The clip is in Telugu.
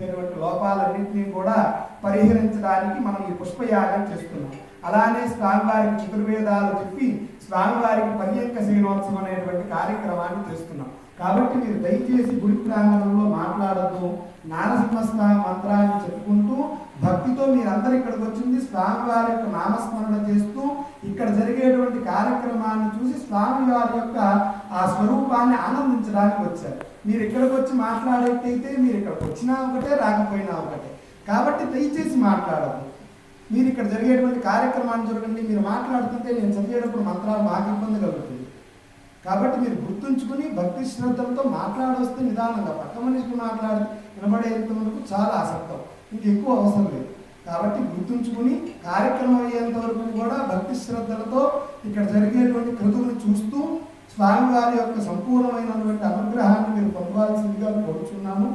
అనేటువంటి లోపాలన్నింటినీ కూడా పరిహరించడానికి మనం ఈ పుష్పయాగం చేస్తున్నాం. అలానే స్వామివారికి చతుర్వేదాలు చెప్పి స్వామివారికి పర్యంక శయనోత్సవం అనేటువంటి కార్యక్రమాన్ని చేస్తున్నాం. కాబట్టి మీరు దయచేసి గుడి ప్రాంగణంలో మాట్లాడద్దు నారసింహస్వామి మంత్రాన్ని చెప్పుకుంటూ భక్తితో మీరందరూ ఇక్కడికి వచ్చింది స్వామివారి యొక్క నామస్మరణ చేస్తూ ఇక్కడ జరిగేటువంటి కార్యక్రమాన్ని చూసి స్వామివారి యొక్క ఆ స్వరూపాన్ని ఆనందించడానికి వచ్చారు. మీరు ఇక్కడికి వచ్చి మాట్లాడేటైతే మీరు ఇక్కడికి వచ్చినా ఒకటే రాకపోయినా ఒకటే. కాబట్టి దయచేసి మాట్లాడాలి మీరు ఇక్కడ జరిగేటువంటి కార్యక్రమాన్ని చూడండి మీరు మాట్లాడుతుంటే నేను చదివేటప్పుడు మంత్రాలు బాగా ఇబ్బంది కలుగుతుంది. కాబట్టి మీరు గుర్తుంచుకుని భక్తి శ్రద్ధలతో మాట్లాడొస్తే నిదానంగా పక్క మనిషికి మాట్లాడి వినబడేంత వరకు చాలా ఆసక్తం. ఇంక ఎక్కువ అవసరం లేదు. కాబట్టి గుర్తుంచుకుని కార్యక్రమం అయ్యేంత వరకు కూడా భక్తి శ్రద్ధలతో ఇక్కడ జరిగేటువంటి కృతువుని చూస్తూ స్వామివారి యొక్క సంపూర్ణమైనటువంటి అనుగ్రహాన్ని మీరు పొందాల్సిందిగా కోరుచున్నాను